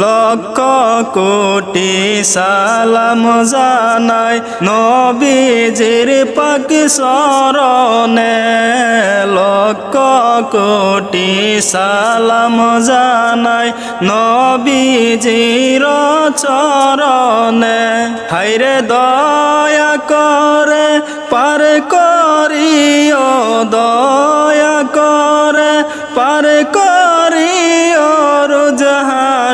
লক্ষ কোটি সালাম জানাই নবীজির পাক সরণে লক্ষ কোটি সালাম জানাই নবীজির চরণে। হাইরে দয়া করে পার করিও, দয়া করে পার করিও।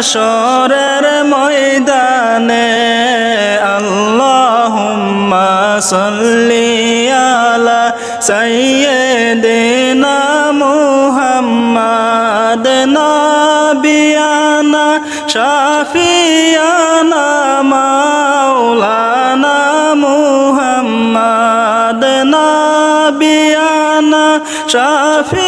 রোজহাসরের ময়দানে আল্লাহুম্মা সাল্লি আলা সাইয়্যিদিনা মুহাম্মাদ নাবিয়ানা শাফিয়ানা মাওলানা মুহাম্মাদ নাবিয়ানা শাফিয়ানা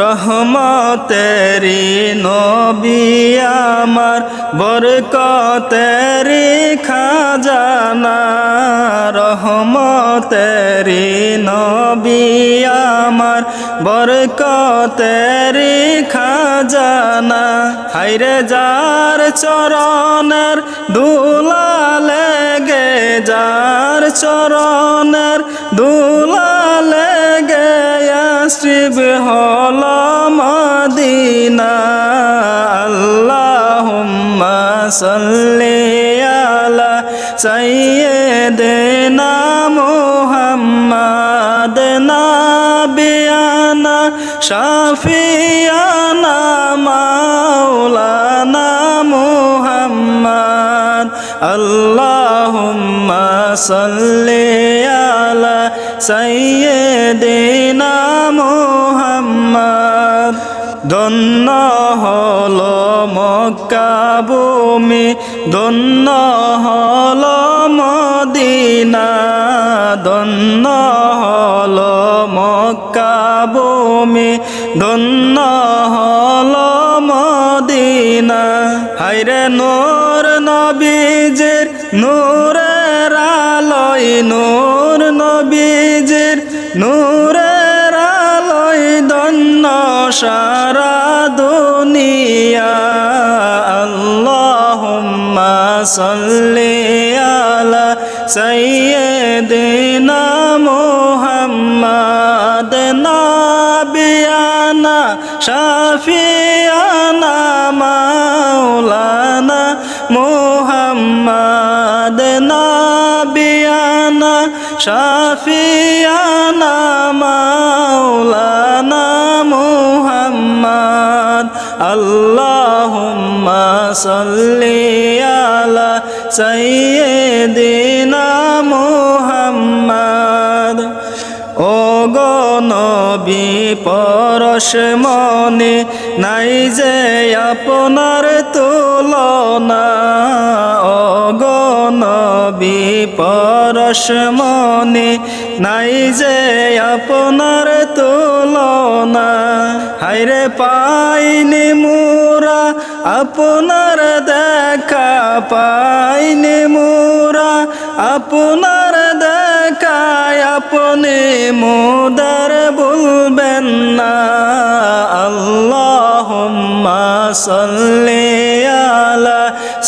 রহমতেরি নবী আমার বরকতেরি খাজানা, রহমতেরি নবী আমার বরকতেরি খাজানা। হাইরে যার চরণের দুলা লেগে যার চরণের দুলা শিব হল মদিনা। আল্লাহুম্মা সাল্লি আলা সাইয়্যিদিনা মুহাম্মাদ নাবিয়ানা, শাফিয়ানা, মাওলানা মুহাম্মাদ। আল্লাহুম্মা সাল্লি আলা সাইয়্যিদিনা মুহাম্মাদ। ধন্য হল মক্কা ভূমি, ধন্য হল মদিনা, ধন্য হল মক্কা ভূমি, ধন্য হল মদিনা। হাইরে নূর নবীজির নূরের আলোয় নূর সারা দুনিয়া আল্লাহুম্মা সাল্লি আলা সাইয়্যিদিনা মুহাম্মাদ নাবিয়ানা শাফিয়ানা মাওলানা মুহাম্মাদ নাবিয়ানা শাফিয়ানা মাওলানা আল্লাহুম্মা সাল্লি আলা সাইয়্যিদিনা মুহাম্মাদ। ও গো নবী, পরশ মনে নাই যে আপনার তুলনা। ও গো নবী, পরশ মনে নাই যে আপনার তুলনা। হাইরে পাইনি মুরা, আপনার দেখা পাইনি মুরা। আপনার দেখায় আপনি মুদার বলবেন না, আল্লাহুম্মা সাল্লি আলা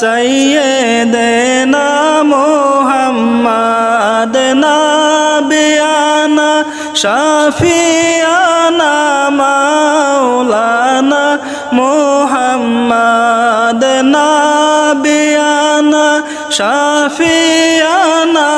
সাইয়্যিদিনা মুহাম্মাদ নাবিয়ানা, শাফিয়ানা মাওলানা মুহাম্মাদ নাবিয়ানা শাফিয়ানা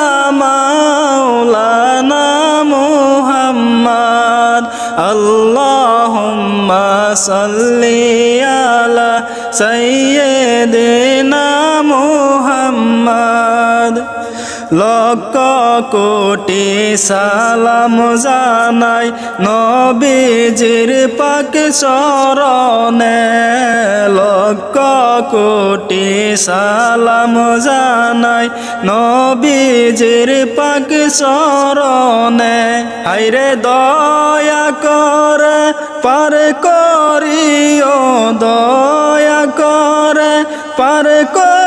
মাওলানা মুহাম্মাদ। আল্লাহুম্মা সাল্লি আলা সাইয়্যিদিনা মুহাম্মাদ। লক্ষ কোটি সালাম জানাই নবীজির পাক চরণে। লক্ষ কোটি সালাম জানাই নবীজির পাক চরণে। হাইরে দয়া করে পার করিও, দয়া করে পার করিও।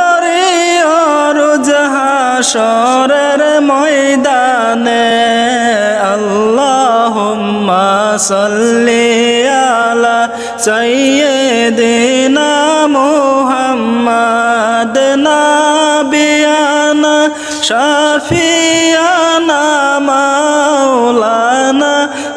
রোজহাসরের ময়দানে আল্লাহুম্মা সাল্লি আলা সাইয়্যিদিনা মুহাম্মাদ নাবিয়ানা শাফিয়ানা মাওলানা